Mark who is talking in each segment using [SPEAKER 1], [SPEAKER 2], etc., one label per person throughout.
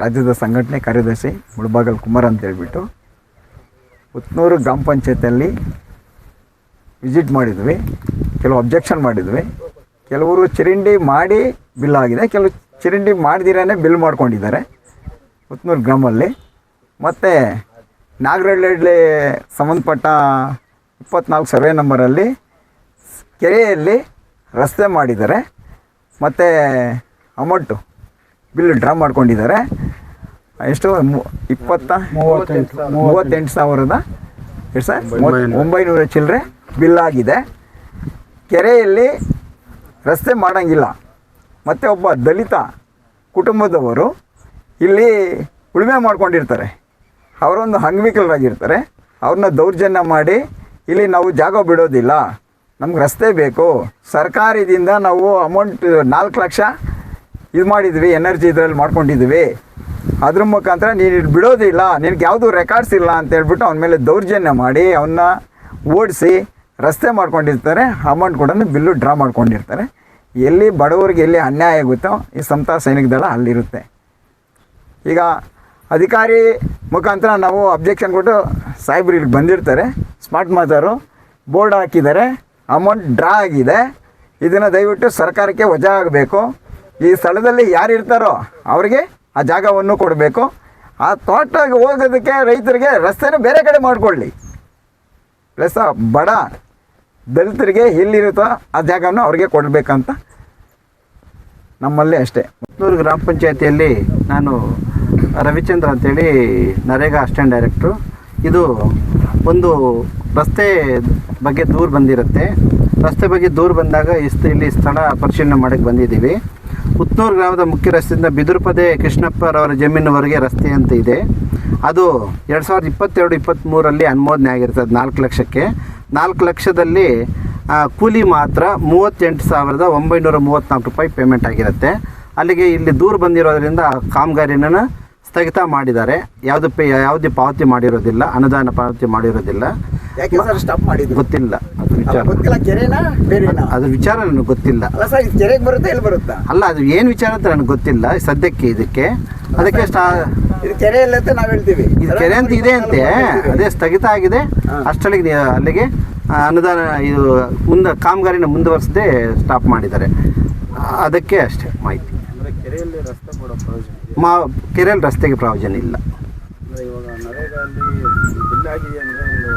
[SPEAKER 1] ರಾಜ್ಯದ ಸಂಘಟನೆ ಕಾರ್ಯದರ್ಶಿ ಮುಳಬಾಗಲ್ ಕುಮಾರ್ ಅಂತ ಹೇಳ್ಬಿಟ್ಟು ಪುತ್ನೂರು ಗ್ರಾಮ ಪಂಚಾಯತಲ್ಲಿ ವಿಸಿಟ್ ಮಾಡಿದ್ವಿ, ಕೆಲವು ಅಬ್ಜೆಕ್ಷನ್ ಮಾಡಿದ್ವಿ. ಕೆಲವರು ಚರಂಡಿ ಮಾಡಿ ಬಿಲ್ ಆಗಿದೆ, ಕೆಲವು ಚರಂಡಿ ಮಾಡ್ದಿರೇ ಬಿಲ್ ಮಾಡ್ಕೊಂಡಿದ್ದಾರೆ ಪುತ್ನೂರು ಗ್ರಾಮಲ್ಲಿ. ಮತ್ತು ನಾಗರಹಳ್ಳಿ ಸಂಬಂಧಪಟ್ಟ ಇಪ್ಪತ್ನಾಲ್ಕು ಸರ್ವೆ ನಂಬರಲ್ಲಿ ಕೆರೆಯಲ್ಲಿ ರಸ್ತೆ ಮಾಡಿದ್ದಾರೆ. ಮತ್ತು ಅಮೌಂಟು ಬಿಲ್ ಡ್ರಾ ಮಾಡ್ಕೊಂಡಿದ್ದಾರೆ. ಎಷ್ಟು? ಇಪ್ಪತ್ತ? ಮೂವತ್ತೆಂಟು. ಸಾವಿರದ. ಎಷ್ಟು ಸರ್? ಒಂಬೈನೂರ. ಚಿಲ್ಲರೆ ಬಿಲ್ ಆಗಿದೆ. ಕೆರೆಯಲ್ಲಿ ರಸ್ತೆ ಮಾಡೋಂಗಿಲ್ಲ. ಮತ್ತು ಒಬ್ಬ ದಲಿತ ಕುಟುಂಬದವರು ಇಲ್ಲಿ ಉಳುಮೆ ಮಾಡ್ಕೊಂಡಿರ್ತಾರೆ. ಅವರೊಂದು ಅಂಗವಿಕಲರಾಗಿರ್ತಾರೆ ಅವ್ರನ್ನ ದೌರ್ಜನ್ಯ ಮಾಡಿ ಇಲ್ಲಿ ನಾವು ಜಾಗ ಬಿಡೋದಿಲ್ಲ. ನಮ್ಗೆ ರಸ್ತೆ ಬೇಕು. ಸರ್ಕಾರದಿಂದ ನಾವು ಅಮೌಂಟ್ ನಾಲ್ಕು ಲಕ್ಷ ಇದು ಮಾಡಿದ್ವಿ, ಎನರ್ಜಿ ಇದರಲ್ಲಿ ಮಾಡ್ಕೊಂಡಿದ್ವಿ. ಅದ್ರ ಮುಖಾಂತರ ನೀನು ಬಿಡೋದಿಲ್ಲ ನಿನಗೆ ಯಾವುದು ರೆಕಾರ್ಡ್ಸ್ ಇಲ್ಲ ಅಂತ ಹೇಳ್ಬಿಟ್ಟು ಅವನ ಮೇಲೆ ದೌರ್ಜನ್ಯ ಮಾಡಿ ಅವನ್ನ ಓಡಿಸಿ ರಸ್ತೆ ಮಾಡ್ಕೊಂಡಿರ್ತಾರೆ, ಅಮೌಂಟ್ ಕೂಡ ಬಿಲ್ಲು ಡ್ರಾ ಮಾಡ್ಕೊಂಡಿರ್ತಾರೆ. ಎಲ್ಲಿ ಬಡವರಿಗೆ ಎಲ್ಲಿ ಅನ್ಯಾಯ ಆಗುತ್ತೋ ಈ ಸಮತಾ ಸೈನಿಕ ದಳ ಅಲ್ಲಿರುತ್ತೆ. ಈಗ ಅಧಿಕಾರಿ ಮುಖಾಂತರ ನಾವು ಅಬ್ಜೆಕ್ಷನ್ ಕೊಟ್ಟು ಸಾಹೇಬ್ರು ಇಲ್ಲಿ ಬಂದಿರ್ತಾರೆ. ಸ್ಮಾರ್ಟ್ ಮಾತಾರು ಬೋರ್ಡ್ ಹಾಕಿದ್ದಾರೆ, ಅಮೌಂಟ್ ಡ್ರಾ ಆಗಿದೆ. ಇದನ್ನು ದಯವಿಟ್ಟು ಸರ್ಕಾರಕ್ಕೆ ವಜಾ ಆಗಬೇಕು. ಈ ಸ್ಥಳದಲ್ಲಿ ಯಾರು ಇರ್ತಾರೋ ಅವರಿಗೆ ಆ ಜಾಗವನ್ನು ಕೊಡಬೇಕು. ಆ ತೋಟಕ್ಕೆ ಹೋಗೋದಕ್ಕೆ ರೈತರಿಗೆ ರಸ್ತೆನ ಬೇರೆ ಕಡೆ ಮಾಡಿಕೊಳ್ಳಿ. ಪ್ಲಸ್ ಬಡ ದಲಿತರಿಗೆ ಎಲ್ಲಿರುತ್ತೋ ಆ ಜಾಗವನ್ನು ಅವ್ರಿಗೆ ಕೊಡಬೇಕಂತ ನಮ್ಮಲ್ಲಿ ಅಷ್ಟೇ.
[SPEAKER 2] ಮುತ್ತೂರು ಗ್ರಾಮ ಪಂಚಾಯತಿಯಲ್ಲಿ ನಾನು ರವಿಚಂದ್ರ ಅಂತೇಳಿ ನರೇಗಾ ಅಸಿಸ್ಟೆಂಟ್ ಡೈರೆಕ್ಟ್ರು. ಇದು ಒಂದು ರಸ್ತೆ ಬಗ್ಗೆ ದೂರು ಬಂದಿರುತ್ತೆ. ರಸ್ತೆ ಬಗ್ಗೆ ದೂರು ಬಂದಾಗ ಇಸ್ ಇಲ್ಲಿ ಸ್ಥಳ ಪರಿಶೀಲನೆ ಮಾಡೋಕ್ಕೆ ಬಂದಿದ್ದೀವಿ. ಪುತ್ನೂರು ಗ್ರಾಮದ ಮುಖ್ಯ ರಸ್ತೆಯಿಂದ ಬಿದುರುಪದೆ ಕೃಷ್ಣಪ್ಪರವರ ಜಮೀನುವರೆಗೆ ರಸ್ತೆ ಅಂತ ಇದೆ. ಅದು ಎರಡು ಸಾವಿರದ ಇಪ್ಪತ್ತೆರಡು ಇಪ್ಪತ್ತ್ಮೂರಲ್ಲಿ ಅನುಮೋದನೆ ಆಗಿರ್ತದೆ ನಾಲ್ಕು ಲಕ್ಷಕ್ಕೆ. ನಾಲ್ಕು ಲಕ್ಷದಲ್ಲಿ ಕೂಲಿ ಮಾತ್ರ ಮೂವತ್ತೆಂಟು ಸಾವಿರದ ಒಂಬೈನೂರ ಮೂವತ್ತ್ನಾಲ್ಕು ರೂಪಾಯಿ ಪೇಮೆಂಟ್ ಆಗಿರುತ್ತೆ. ಅಲ್ಲಿಗೆ ಇಲ್ಲಿ ದೂರ ಬಂದಿರೋದರಿಂದ ಕಾಮಗಾರಿನ ಸ್ಥಗಿತ ಮಾಡಿದ್ದಾರೆ. ಯಾವುದು ಪೇ, ಯಾವುದೇ ಪಾವತಿ ಮಾಡಿರೋದಿಲ್ಲ, ಅನುದಾನ ಪಾವತಿ ಮಾಡಿರೋದಿಲ್ಲ.
[SPEAKER 1] ಯಾಕೆ ಸರ್ ಸ್ಟಾಪ್ ಮಾಡಿದ್ರು
[SPEAKER 2] ಗೊತ್ತಿಲ್ಲ ಅದು ವಿಚಾರ.
[SPEAKER 1] ಗೊತ್ತಿಲ್ಲ ಕೆರೆನಾ ಬೇರೆನಾ
[SPEAKER 2] ಅದು ವಿಚಾರ ನನಗೆ ಗೊತ್ತಿಲ್ಲ.
[SPEAKER 1] ಅಲ್ಲ ಸರ್ ಇದು ಕೆರೆಗೆ ಬರುತ್ತಾ ಎಲ್ಲಿ ಬರುತ್ತಾ?
[SPEAKER 2] ಅಲ್ಲ ಅದು ಏನು ವಿಚಾರ ಅಂತ ನನಗೆ ಗೊತ್ತಿಲ್ಲ ಸದ್ಯಕ್ಕೆ ಇದಕ್ಕೆ. ಅದಕ್ಕೆ ಸ್ಟಾ
[SPEAKER 1] ಇದು ಕೆರೆ ಇಲ್ಲ ಅಂತ ನಾವು ಹೇಳ್ತೀವಿ.
[SPEAKER 2] ಇದು ಕೆರೆ ಅಂತ ಇದೆ ಅಂತೆ. ಅದೇ ಸ್ಥಗಿತ ಆಗಿದೆ. ಅಷ್ಟಳಿಗೆ ಅಲ್ಲಿಗೆ ಅನುದಾನ ಇದು ಮುಂದೆ ಕಾಮಗಾರಿನ ಮುಂದುವರಿಸದೆ ಸ್ಟಾಪ್ ಮಾಡಿದ್ದಾರೆ. ಅದಕ್ಕೆ ಅಷ್ಟೇ ಮಾಹಿತಿ.
[SPEAKER 3] ಕೆರೆಯಲ್ಲಿ ರಸ್ತೆ
[SPEAKER 2] ಮಾ ಕೆರೆಯಲ್ಲಿ ರಸ್ತೆಗೆ ಪ್ರಯೋಜನ ಇಲ್ಲ.
[SPEAKER 3] ಆಗಿದೆ ಅಂದರೆ ಒಂದು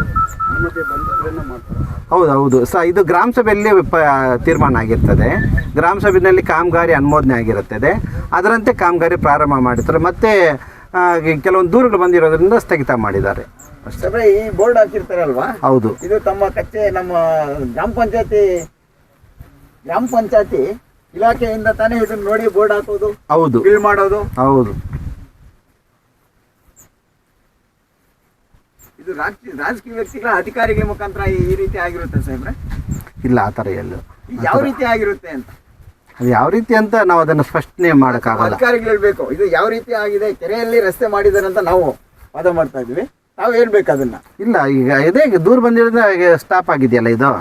[SPEAKER 3] ಅನುಮತಿ ಬಂದಿದ್ರೇನೆ ಮಾಡ್ತಾರೆ.
[SPEAKER 2] ಹೌದು ಹೌದು ಸ ಇದು ಗ್ರಾಮ ಸಭೆಯಲ್ಲಿ ಪ ತೀರ್ಮಾನ ಆಗಿರ್ತದೆ. ಗ್ರಾಮ ಸಭೆಯಲ್ಲಿ ಕಾಮಗಾರಿ ಅನುಮೋದನೆ ಆಗಿರುತ್ತದೆ. ಅದರಂತೆ ಕಾಮಗಾರಿ ಪ್ರಾರಂಭ ಮಾಡಿರ್ತಾರೆ. ಮತ್ತೆ ಕೆಲವೊಂದು ದೂರುಗಳು ಬಂದಿರೋದ್ರಿಂದ ಸ್ಥಗಿತ ಮಾಡಿದ್ದಾರೆ.
[SPEAKER 1] ಅಷ್ಟೇ. ಈ ಬೋರ್ಡ್ ಹಾಕಿರ್ತಾರಲ್ವಾ?
[SPEAKER 2] ಹೌದು.
[SPEAKER 1] ಇದು ತಮ್ಮ ಕಚ್ಚೆ ನಮ್ಮ ಗ್ರಾಮ ಪಂಚಾಯತಿ ಗ್ರಾಮ ಪಂಚಾಯತಿ ಇಲಾಖೆಯಿಂದ ತಾನೇ ಇದನ್ನ ನೋಡಿ ಬೋರ್ಡ್ ಹಾಕೋದು
[SPEAKER 2] ಹೌದು.
[SPEAKER 1] ಬಿಲ್ ಮಾಡೋದು?
[SPEAKER 2] ಹೌದು.
[SPEAKER 1] ಇದು ರಾಜಕೀಯ ರಾಜಕೀಯ ವ್ಯಕ್ತಿಗಳ ಅಧಿಕಾರಿಗಳ ಮುಖಾಂತರ ಈ ರೀತಿ ಆಗಿರುತ್ತೆ ಸಾಹೇಬ್ರೆ?
[SPEAKER 2] ಇಲ್ಲ ಆ ಥರ ಎಲ್ಲ
[SPEAKER 1] ಯಾವ ರೀತಿ ಆಗಿರುತ್ತೆ ಅಂತ?
[SPEAKER 2] ಅದು ಯಾವ ರೀತಿ ಅಂತ ನಾವು ಅದನ್ನು ಸ್ಪಷ್ಟನೆ ಮಾಡೋಕ್ಕಾಗಲ್ಲ.
[SPEAKER 1] ಅಧಿಕಾರಿಗಳು ಹೇಳ್ಬೇಕು ಇದು ಯಾವ ರೀತಿ ಆಗಿದೆ ಕೆರೆಯಲ್ಲಿ ರಸ್ತೆ ಮಾಡಿದ್ದಾರೆ ಅಂತ ನಾವು ವಾದ ಮಾಡ್ತಾ ಇದ್ವಿ ನಾವು ಹೇಳ್ಬೇಕು ಅದನ್ನ.
[SPEAKER 2] ಇಲ್ಲ ಈಗ ಇದೇ ದೂರ ಬಂದಿರೋದ್ರೆ ಸ್ಟಾಪ್ ಆಗಿದೆಯಲ್ಲ ಇದು?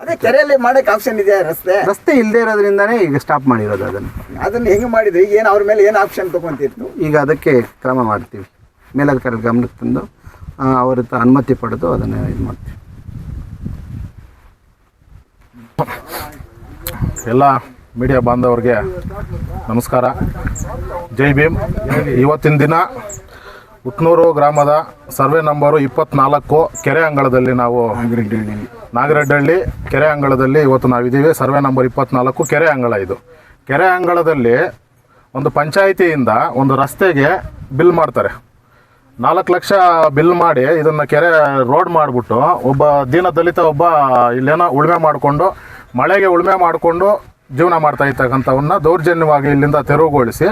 [SPEAKER 1] ಅದೇ ಕೆರೆಯಲ್ಲಿ ಮಾಡಕ್ಕೆ ಆಪ್ಷನ್ ಇದೆ ರಸ್ತೆ?
[SPEAKER 2] ರಸ್ತೆ ಇಲ್ಲದೆ ಇರೋದ್ರಿಂದನೇ ಈಗ ಸ್ಟಾಪ್ ಮಾಡಿರೋದು ಅದನ್ನು.
[SPEAKER 1] ಅದನ್ನ ಹೆಂಗೆ ಮಾಡಿದ್ರಿ? ಏನು ಅವ್ರ ಮೇಲೆ ಏನು ಆಪ್ಷನ್ ತಗೊಂತಿತ್ತು?
[SPEAKER 2] ಈಗ ಅದಕ್ಕೆ ಕ್ರಮ ಮಾಡ್ತೀವಿ. ಮೇಲಧಿಕಾರಿ ಗಮನಕ್ಕೆ ತಂದು ಅವ್ರ ಅನುಮತಿ ಪಡೆದು ಅದನ್ನು ಇದು ಮಾಡ್ತೀವಿ.
[SPEAKER 4] ಎಲ್ಲ ಮೀಡಿಯಾ ಬಾಂಧವರಿಗೆ ನಮಸ್ಕಾರ. ಜೈ ಭೀಮ್. ಇವತ್ತಿನ ದಿನ ಉಟ್ನೂರು ಗ್ರಾಮದ ಸರ್ವೆ ನಂಬರು ಇಪ್ಪತ್ನಾಲ್ಕು ಕೆರೆ ಅಂಗಳದಲ್ಲಿ ನಾವು ನಾಗರಡ್ಡಳ್ಳಿ ಕೆರೆ ಅಂಗಳದಲ್ಲಿ ಇವತ್ತು ನಾವಿದ್ದೀವಿ. ಸರ್ವೆ ನಂಬರ್ ಇಪ್ಪತ್ನಾಲ್ಕು ಕೆರೆ ಅಂಗಳ ಇದು. ಕೆರೆ ಅಂಗಳದಲ್ಲಿ ಒಂದು ಪಂಚಾಯಿತಿಯಿಂದ ಒಂದು ರಸ್ತೆಗೆ ಬಿಲ್ ಮಾಡ್ತಾರೆ. ನಾಲ್ಕು ಲಕ್ಷ ಬಿಲ್ ಮಾಡಿ ಇದನ್ನು ಕೆರೆ ರೋಡ್ ಮಾಡಿಬಿಟ್ಟು ಒಬ್ಬ ದೀನ ದಲಿತ ಒಬ್ಬ ಇಲ್ಲೇನೋ ಉಳುಮೆ ಮಾಡಿಕೊಂಡು, ಮಳೆಗೆ ಉಳುಮೆ ಮಾಡಿಕೊಂಡು ಜೀವನ ಮಾಡ್ತಾ ಇರ್ತಕ್ಕಂಥವನ್ನ ದೌರ್ಜನ್ಯವಾಗಿ ಇಲ್ಲಿಂದ ತೆರವುಗೊಳಿಸಿ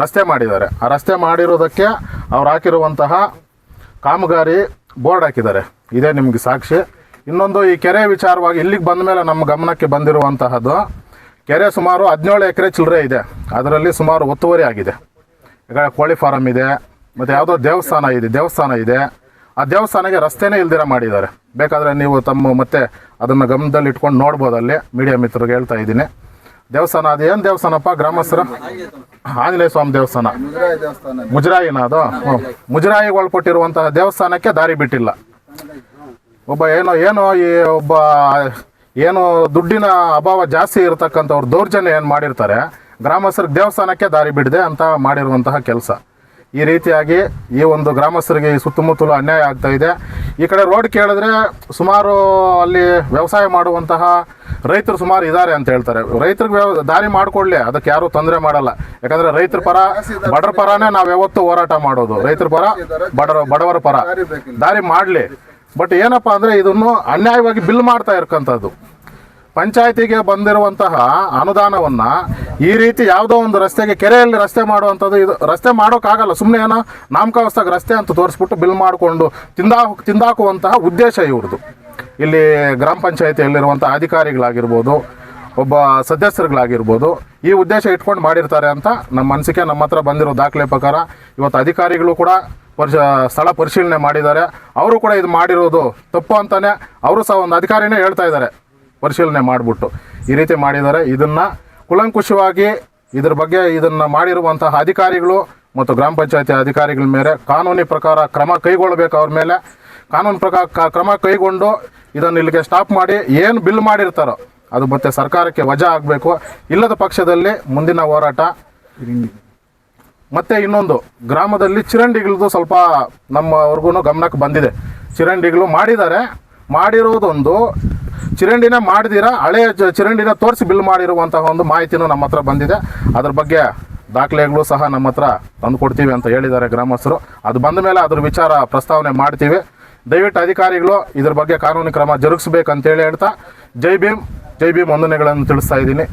[SPEAKER 4] ರಸ್ತೆ ಮಾಡಿದ್ದಾರೆ. ಆ ರಸ್ತೆ ಮಾಡಿರೋದಕ್ಕೆ ಅವ್ರು ಹಾಕಿರುವಂತಹ ಕಾಮಗಾರಿ ಬೋರ್ಡ್ ಹಾಕಿದ್ದಾರೆ. ಇದೇ ನಿಮಗೆ ಸಾಕ್ಷಿ. ಇನ್ನೊಂದು ಈ ಕೆರೆ ವಿಚಾರವಾಗಿ ಇಲ್ಲಿಗೆ ಬಂದ ಮೇಲೆ ನಮ್ಮ ಗಮನಕ್ಕೆ ಬಂದಿರುವಂತಹದ್ದು, ಕೆರೆ ಸುಮಾರು ಹದಿನೇಳು ಎಕರೆ ಚಿಲ್ಲರೆ ಇದೆ. ಅದರಲ್ಲಿ ಸುಮಾರು ಒತ್ತುವರಿ ಆಗಿದೆ. ಈಗ ಕೋಳಿ ಫಾರಮ್ ಇದೆ. ಮತ್ತು ಯಾವುದೋ ದೇವಸ್ಥಾನ ಇದೆ ದೇವಸ್ಥಾನ ಇದೆ. ಆ ದೇವಸ್ಥಾನಕ್ಕೆ ರಸ್ತೆನೇ ಇಲ್ದಿರ ಮಾಡಿದ್ದಾರೆ. ಬೇಕಾದರೆ ನೀವು ತಮ್ಮ ಮತ್ತೆ ಅದನ್ನು ಗಮನದಲ್ಲಿ ಇಟ್ಕೊಂಡು ನೋಡ್ಬೋದು ಅಲ್ಲಿ. ಮೀಡಿಯಾ ಮಿತ್ರರಿಗೆ ಹೇಳ್ತಾ ಇದ್ದೀನಿ. ದೇವಸ್ಥಾನ ಅದು ಏನು ದೇವಸ್ಥಾನಪ್ಪ? ಗ್ರಾಮಸ್ಥರ? ಆಂಜನೇಯ ಸ್ವಾಮಿ ದೇವಸ್ಥಾನ.
[SPEAKER 3] ಮುಜರಾಯ ದೇವಸ್ಥಾನ
[SPEAKER 4] ಮುಜರಾಯಿನ ಅದು ಮುಜರಾಯಿ ಮುಜರಾಯಿಗೆ ಒಳಪಟ್ಟಿರುವಂತಹ ದೇವಸ್ಥಾನಕ್ಕೆ ದಾರಿ ಬಿಟ್ಟಿಲ್ಲ. ಒಬ್ಬ ಏನೋ ಏನೋ ಈ ಒಬ್ಬ ಏನೋ ದುಡ್ಡಿನ ಅಭಾವ ಜಾಸ್ತಿ ಇರತಕ್ಕಂಥವ್ರು ದೌರ್ಜನ್ಯ ಏನು ಮಾಡಿರ್ತಾರೆ, ಗ್ರಾಮಸ್ಥರಿಗೆ ದೇವಸ್ಥಾನಕ್ಕೆ ದಾರಿ ಬಿಡದೆ ಅಂತ ಮಾಡಿರುವಂತಹ ಕೆಲಸ. ಈ ರೀತಿಯಾಗಿ ಈ ಒಂದು ಗ್ರಾಮಸ್ಥರಿಗೆ ಈ ಸುತ್ತಮುತ್ತಲು ಅನ್ಯಾಯ ಆಗ್ತಾ ಇದೆ. ಈ ಕಡೆ ರೋಡ್ ಕೇಳಿದ್ರೆ ಸುಮಾರು ಅಲ್ಲಿ ವ್ಯವಸಾಯ ಮಾಡುವಂತಹ ರೈತರು ಸುಮಾರು ಇದ್ದಾರೆ ಅಂತ ಹೇಳ್ತಾರೆ. ರೈತರಿಗೆ ವ್ಯವ, ದಾರಿ ಮಾಡಿಕೊಡ್ಲಿ, ಅದಕ್ಕೆ ಯಾರೂ ತೊಂದರೆ ಮಾಡಲ್ಲ. ಯಾಕಂದ್ರೆ ರೈತರ ಪರ, ಬಡವರ ಪರನೇ ನಾವು ಯಾವತ್ತೂ ಹೋರಾಟ ಮಾಡೋದು. ರೈತರ ಪರ, ಬಡವರ ಬಡವರ ಪರ. ದಾರಿ ಮಾಡಲಿ. ಬಟ್ ಏನಪ್ಪ ಅಂದರೆ ಇದನ್ನು ಅನ್ಯಾಯವಾಗಿ ಬಿಲ್ ಮಾಡ್ತಾ ಇರ್ಕಂಥದ್ದು ಪಂಚಾಯತಿಗೆ ಬಂದಿರುವಂತಹ ಅನುದಾನವನ್ನ ಈ ರೀತಿ ಯಾವುದೋ ಒಂದು ರಸ್ತೆಗೆ, ಕೆರೆಯಲ್ಲಿ ರಸ್ತೆ ಮಾಡುವಂಥದ್ದು ಇದು, ರಸ್ತೆ ಮಾಡೋಕ್ಕಾಗಲ್ಲ. ಸುಮ್ಮನೆ ಏನೋ ನಾಮಕಾವಸ್ಥಾಗ ರಸ್ತೆ ಅಂತ ತೋರಿಸ್ಬಿಟ್ಟು ಬಿಲ್ ಮಾಡಿಕೊಂಡು ತಿಂದಾ, ತಿಂದಾಕುವಂತಹ ಉದ್ದೇಶ ಇವ್ರದ್ದು. ಇಲ್ಲಿ ಗ್ರಾಮ ಪಂಚಾಯತಿಯಲ್ಲಿರುವಂಥ ಅಧಿಕಾರಿಗಳಾಗಿರ್ಬೋದು, ಒಬ್ಬ ಸದಸ್ಯರುಗಳಾಗಿರ್ಬೋದು, ಈ ಉದ್ದೇಶ ಇಟ್ಕೊಂಡು ಮಾಡಿರ್ತಾರೆ ಅಂತ ನಮ್ಮ ಅನಿಸಿಕೆ. ನಮ್ಮ ಹತ್ರ ಬಂದಿರೋ ದಾಖಲೆ ಪ್ರಕಾರ ಇವತ್ತು ಅಧಿಕಾರಿಗಳು ಕೂಡ ಪರಿಶ, ಸ್ಥಳ ಪರಿಶೀಲನೆ ಮಾಡಿದ್ದಾರೆ. ಅವರು ಕೂಡ ಇದು ಮಾಡಿರೋದು ತಪ್ಪು ಅಂತಲೇ ಅವರು ಸಹ ಒಂದು ಅಧಿಕಾರಿನೇ ಹೇಳ್ತಾ ಇದ್ದಾರೆ. ಪರಿಶೀಲನೆ ಮಾಡಿಬಿಟ್ಟು ಈ ರೀತಿ ಮಾಡಿದ್ದಾರೆ. ಇದನ್ನು ಕುಲಂಕುಷವಾಗಿ ಇದ್ರ ಬಗ್ಗೆ ಇದನ್ನು ಮಾಡಿರುವಂತಹ ಅಧಿಕಾರಿಗಳು ಮತ್ತು ಗ್ರಾಮ ಪಂಚಾಯತಿ ಅಧಿಕಾರಿಗಳ ಮೇಲೆ ಕಾನೂನಿ ಪ್ರಕಾರ ಕ್ರಮ ಕೈಗೊಳ್ಳಬೇಕು ಅವ್ರ ಮೇಲೆ. ಕಾನೂನು ಪ್ರಕಾರ ಕ್ರಮ ಕೈಗೊಂಡು ಇದನ್ನು ಇಲ್ಲಿಗೆ ಸ್ಟಾಪ್ ಮಾಡಿ ಏನು ಬಿಲ್ ಮಾಡಿರ್ತಾರೋ ಅದು ಮತ್ತೆ ಸರ್ಕಾರಕ್ಕೆ ವಜಾ ಆಗಬೇಕು. ಇಲ್ಲದ ಪಕ್ಷದಲ್ಲಿ ಮುಂದಿನ ಹೋರಾಟ. ಮತ್ತೆ ಇನ್ನೊಂದು ಗ್ರಾಮದಲ್ಲಿ ಚಿರಂಡಿಗಳದ್ದು ಸ್ವಲ್ಪ ನಮ್ಮವ್ರಿಗೂ ಗಮನಕ್ಕೆ ಬಂದಿದೆ. ಚಿರಂಡಿಗಳು ಮಾಡಿದ್ದಾರೆ. ಮಾಡಿರೋದೊಂದು ಚಿರಂಡಿನ ಮಾಡಿದಿರ? ಹಳೆ ಚ- ಚಿರಂಡಿನ ತೋರಿಸಿ ಬಿಲ್ ಮಾಡಿರುವಂತಹ ಒಂದು ಮಾಹಿತಿನೂ ನಮ್ಮ ಹತ್ರ ಬಂದಿದೆ. ಅದ್ರ ಬಗ್ಗೆ ದಾಖಲೆಗಳು ಸಹ ನಮ್ಮ ಹತ್ರ ತಂದು ಕೊಡ್ತೀವಿ ಅಂತ ಹೇಳಿದ್ದಾರೆ ಗ್ರಾಮಸ್ಥರು. ಅದು ಬಂದ ಮೇಲೆ ಅದ್ರ ವಿಚಾರ ಪ್ರಸ್ತಾವನೆ ಮಾಡ್ತೀವಿ. ದಯವಿಟ್ಟು ಅಧಿಕಾರಿಗಳು ಇದ್ರ ಬಗ್ಗೆ ಕಾನೂನು ಕ್ರಮ ಜರುಗಿಸ್ಬೇಕಂತೇಳಿ ಹೇಳ್ತಾ, ಜೈ ಭೀಮ್ ಜೈ ಭೀಮ್ ವಂದನೆಗಳನ್ನು ತಿಳಿಸ್ತಾ ಇದ್ದೀನಿ.